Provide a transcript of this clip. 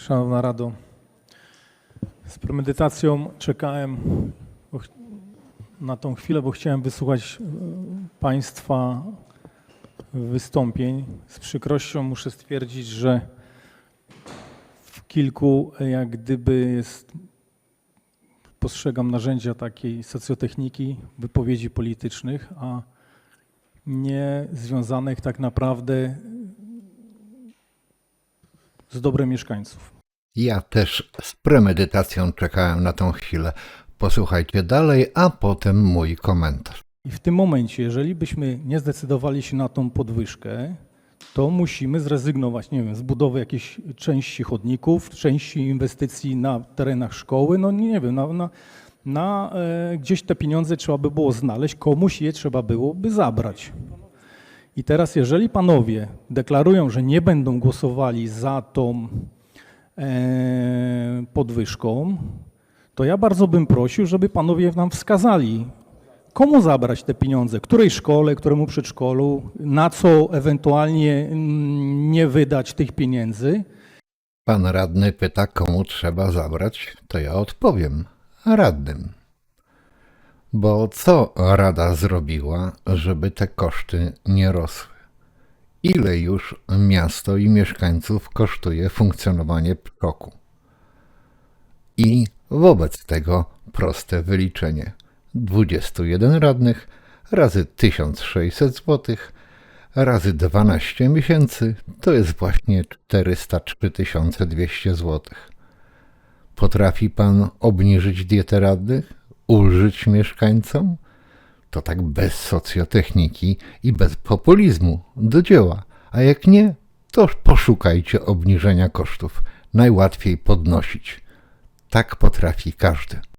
Szanowna Rado, z premedytacją czekałem na tą chwilę, bo chciałem wysłuchać e, Państwa wystąpień. Z przykrością muszę stwierdzić, że w kilku jak gdyby jest, postrzegam narzędzia takiej socjotechniki, wypowiedzi politycznych, a nie związanych tak naprawdę z dobrem mieszkańców. Ja też z premedytacją czekałem na tą chwilę. Posłuchajcie dalej, a potem mój komentarz. I w tym momencie, jeżeli byśmy nie zdecydowali się na tą podwyżkę, to musimy zrezygnować, nie wiem, z budowy jakiejś części chodników, części inwestycji na terenach szkoły, no nie wiem, na, na, na e, gdzieś te pieniądze trzeba by było znaleźć, komuś je trzeba byłoby zabrać. I teraz, jeżeli panowie deklarują, że nie będą głosowali za tą e, podwyżką, to ja bardzo bym prosił, żeby panowie nam wskazali, komu zabrać te pieniądze, której szkole, któremu przedszkolu, na co ewentualnie mm, nie wydać tych pieniędzy. Pan radny pyta, komu trzeba zabrać, to ja odpowiem radnym. Bo co rada zrobiła, żeby te koszty nie rosły? Ile już miasto i mieszkańców kosztuje funkcjonowanie PKOK-u? I wobec tego proste wyliczenie. 21 radnych razy 1600 zł razy 12 miesięcy to jest właśnie 403 200 zł. Potrafi pan obniżyć dietę radnych? Ulżyć mieszkańcom? To tak bez socjotechniki i bez populizmu do dzieła. A jak nie, to poszukajcie obniżenia kosztów. Najłatwiej podnosić. Tak potrafi każdy.